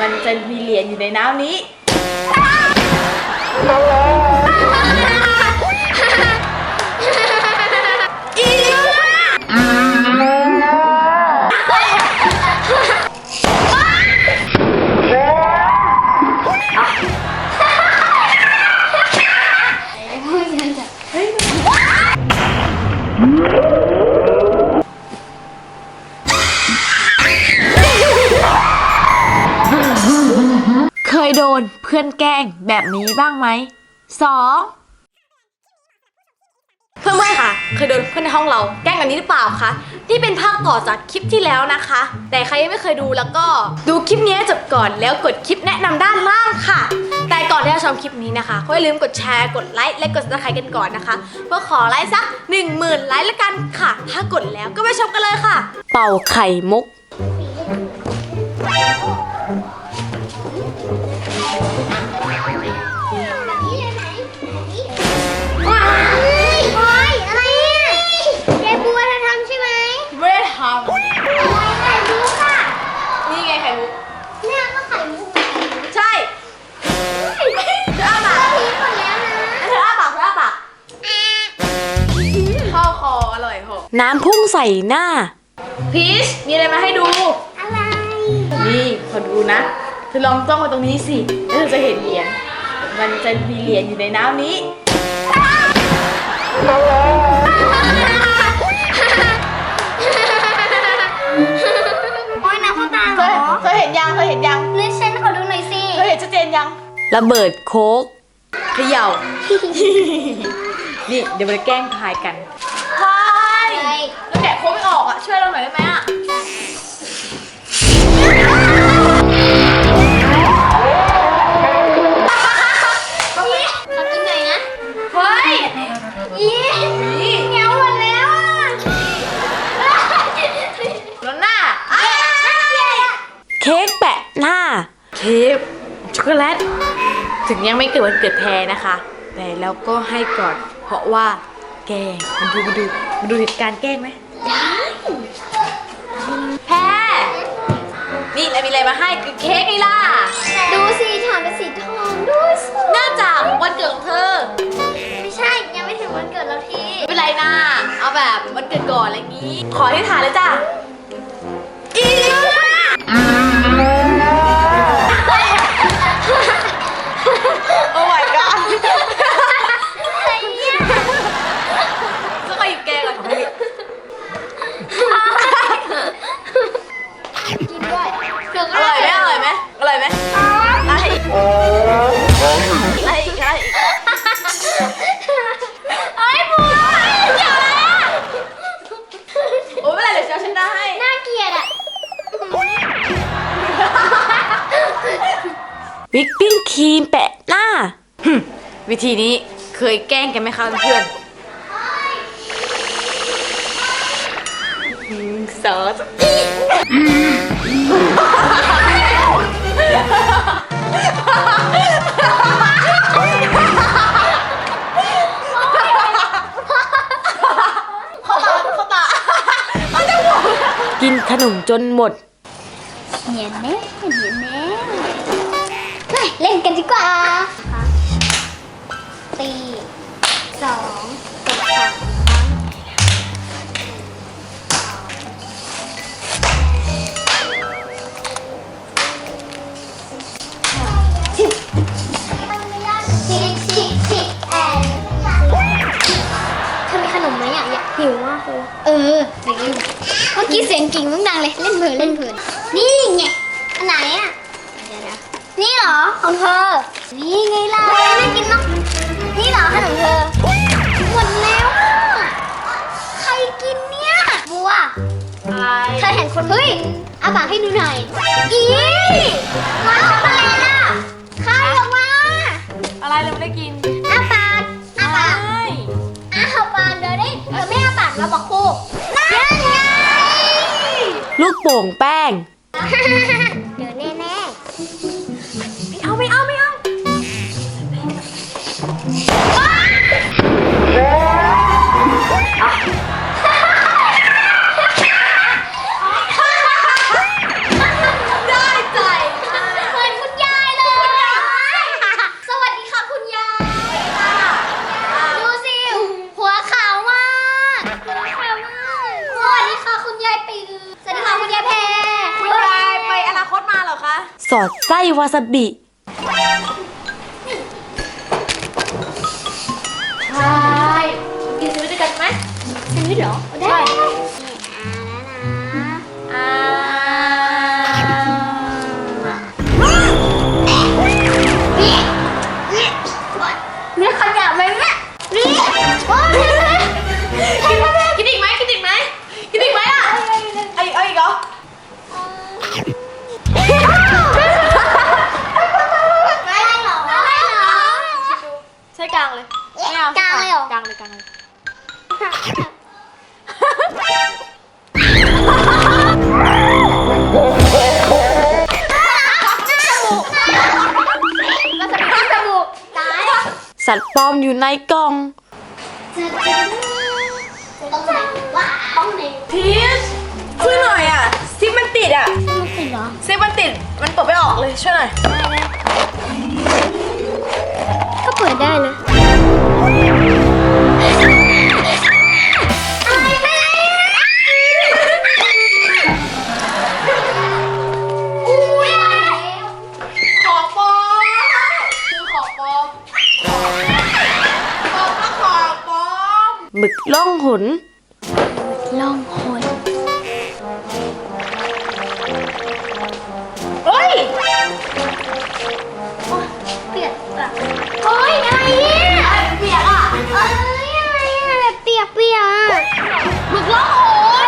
มันจะมีเหรียญอยู่ในน้ำนี้ นเพื่อนแกล้งแบบนี้บ้างไหมสองเพื่อนๆค่ะ เคยโดนเพื่อนในห้องเราแกล้งแบบนี้หรือเปล่าคะนี่เป็นภาคต่อจากคลิปที่แล้วนะคะ แต่ใครยังไม่เคยดูแล้วก็ดูคลิปนี้ให้จบก่อนแล้วกดคลิปแนะนำด้านล่างค่ะ แต่ก่อนที่จะชมคลิปนี้นะคะก็อย่าลืมกดแชร์กดไลค์และกด subscribe กันก่อนนะคะเพื่อขอไลค์สัก 1 0,000 ไลค์ละกันค่ะ ถ้ากดแล้วก็ไปชมกันเลยค่ะ เป่าไข่มุกว้ายโอ๊ยอะ ไรนี่ยยายบัวเธอทำใช่ไหมไม่ได้ทไข่มุกค่ะำนี่ไงไข่มุกเนี่ก็ไข่มุกใช่เธออ้าปากเธออ้าปากเธออ้าปากเข้าคออร่อยโหน้ำพุ่งใส่หน้า พีชมีอะไรมาให้ดูอะไรนี่ขอดูนะ เธอลองจ้องมาตรงนี้สิ แล้วเธอจะเห็นเหรียญ มันจะมีเหรียญอยู่ในน้ำนี้ โอ๊ยน้ำเข้าตาเธเหรออเธอเห็นยัง เธอเห็นยัง เลือดฉันขอดูหน่อยสิ เธอเห็นชัดเจนยัง ระเบิดโคกเขย่า นี่เดี๋ยวมาแกล้งทายกัน ถึงยังไม่เกิดวันเกิดแพรนะคะ แต่เราก็ให้ก่อน เพราะว่าแกล้งมันดูมันดูมันดูเหตุการณ์แกล้งไหมแพรนี่เรามีอะไรมาให้คือเค้กไงล่ะดูสิถามเป็นสีทองดูสิน่าจะวันเกิดของเธอ ไม่ใช่ยังไม่ถึงวันเกิดเราทีไม่เป็นไรนะเอาแบบวันเกิดก่อนอะไรอย่างนี้ ขอที่ฐานเลยจ้ะ ธีนี้เคยแกล้งกันไหมคะเพื่อนหนึ่งสองสามเข้าตาเข้าตากินขนมจนหมดเนียนแน่เนียนแน่เฮ้ยเล่นกันดีกว่า ตีสองกดสามครั้งสิบสิบสิบสิบแอนเธอมีขนมไหมอะอยากหิวมากเลยเออเดี๋ยวอยู่เมื่อกี้เสียงกิ่งมันดังเลยเล่นเพลินเล่นเพลินนี่ไงอันไหนอะเดี๋ยวนะนี่เหรอของเธอนี่ไงล่ะน่ากินนาะ นี่เหรอขนมเธอหมดแล้วอะใครกินเนี่ยบัวเธอเห็นคนเฮ้ยอาปากให้ดูหน่อยอีมาทำอะไรล่ะใครออกมาอะไรเราไม่ได้กินอาปากอาปากไม่อาปากเดี๋ยวดิเธอไม่อาปากเราบอกครูนั่นไงลูกโป่งแป้ง เดี๋ยวแน่ สอดไส้วาซาบิใช่กินซื้อด้วยกันไหมแซนด์วิชเหรอ ได้อ่าเนื้อขยะไหมเนี่ยนี่โอ้ยกินอีกไหมกินอีกไหมกินอีกไหมอะเอาอีกเอาอีกเหรอ สัตว์ปลอมอยู่ในกล่องต้องไหนว่าต้องไหนพีชช่วยหน่อยอะซิปมันติดอะมันติดเหรอซิปมันติดมันเปิดไม่ออกเลยช่วยหน่อยก็เปิดได้นะ หน ล่องหนเฮ้ยเปียกอะโอ้ยอะไรเนี่ยเปียกอะเอ้ยอะไรอะแบบเปียกเปียกอะหมึกล่องหน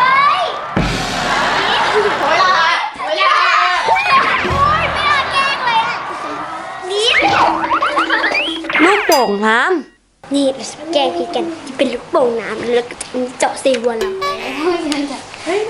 โอ้ยอะไรโอ้ยอะไรโอ้ยไม่น่าแกล้งเลยอะนี่ ลูกโป่งน้ นี่เราจะแกล้งพี่กันที่เป็นลูกโป่งน้ำแล้วก็เจาะซีวัวเราเฮ้ย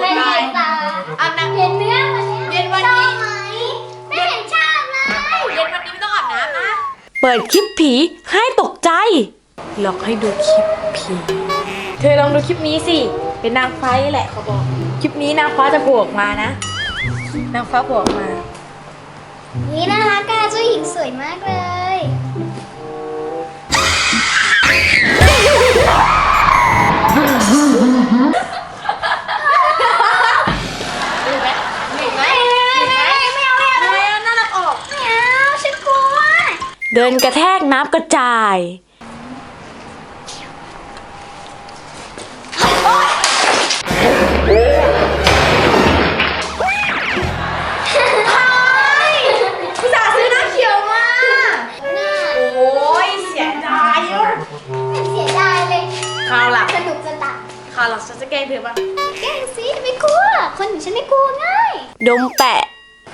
ไม่เห็นตาำอันนั้นเห็นเนื้อมันเย็นวันนี้ไมไม่เห็นชอบเลย เย็นวันนี้ไม่ต้องอาบน้ำนะ เปิดคลิปผีให้ตก ใจ หลอกให้ดูคลิปผีเธอลองดูคลิปนี้สิ เป็นนางฟ้าแหละเขาบอก คลิปนี้นางฟ้าจะโผล่ออกมานะ นางฟ้าโผล่ออกมา นี่น่ารักอะเจ้าหญิงสวยมากเลย เดินกระแทกน้ำกระจาย พี่สาซื้อน้ำเขียวมาโอ้ยเสียดายอะไม่เสียดายเลยคราวหลังสนุกจะตัดคราวหลังฉันจะแกล้งเธอบ้างแกล้งสิไม่กลัว คนอย่างฉันไม่กลัวง่าย ดมแปะ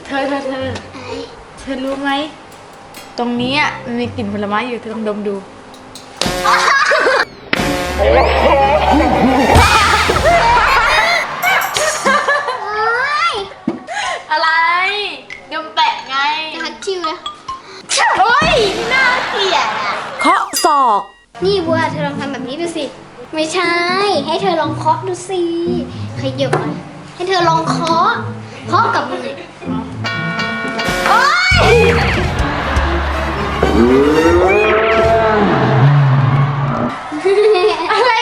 เธอเธอเธอ เธอรู้ไหม ตรงนี้อะมันมีกลิ่นผลไม้อยู่เธอลองดมดูโอ้ยอะไร ดมแปะไงจะฮัตชิวเลยโอ้ยน่าเกลียดอะ เคาะศอก นี่บัวเธอลองทำแบบนี้ดูสิ ไม่ใช่ ให้เธอลองเคาะดูสิขยับอะให้เธอลองเคาะเคาะกับมือโอ๊ย อะไร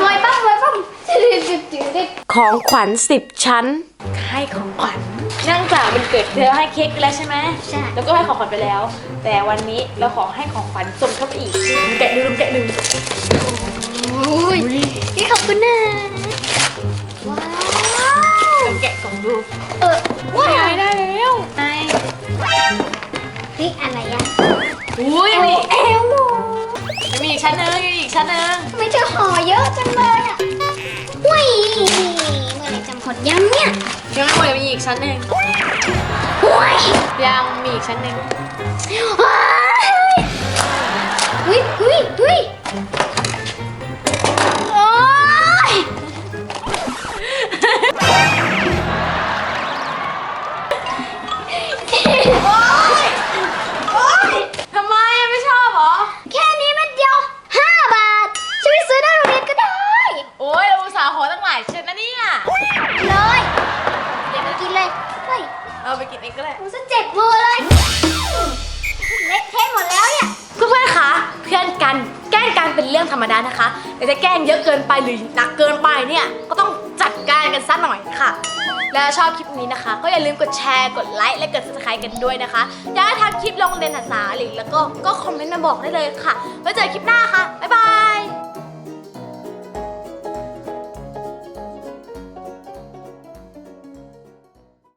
มวยปั้มมวยปั้มจืดจืดจืดของขวัญสิบชั้น ให้ของขวัญเนื่องจากเป็นเกิดเธอให้เค้กไปแล้วใช่ไหมใช่ แล้วก็ให้ของขวัญไปแล้ว แต่วันนี้เราขอให้ของขวัญสมทบอีกแกะดูดูแกะดูโอ้ยนี่ขอบคุณนะว้าวแกะกล่องดู อุ้ยเอมีลเอลหมูยังมีอีกชั้นหนึงยังมีอีกชั้นหนึงทำไมเธอห่อเยอะจังเลยอะอุ้ยเมื่อไหรจะหมดยังเนี่ยยังไม่หมดยังมีอีกชั้นหนึ่งอุ้ยยังมีอีกชั้นหนึ่งว้ายอุ้ยอุ้ยอุ้ย เกินไปหรือหนักเกินไปเนี่ยก็ต้องจัดการกันซะหน่อยค่ะ และชอบคลิปนี้นะคะ ก็อย่าลืมกดแชร์กดไลค์และกด subscribe กันด้วยนะคะอยากให้ทำคลิปลงเรียนภาษาหรือแล้วก็ก็คอมเมนต์มาบอกได้เลยค่ะไว้เจอคลิปหน้าค่ะบ๊ายบาย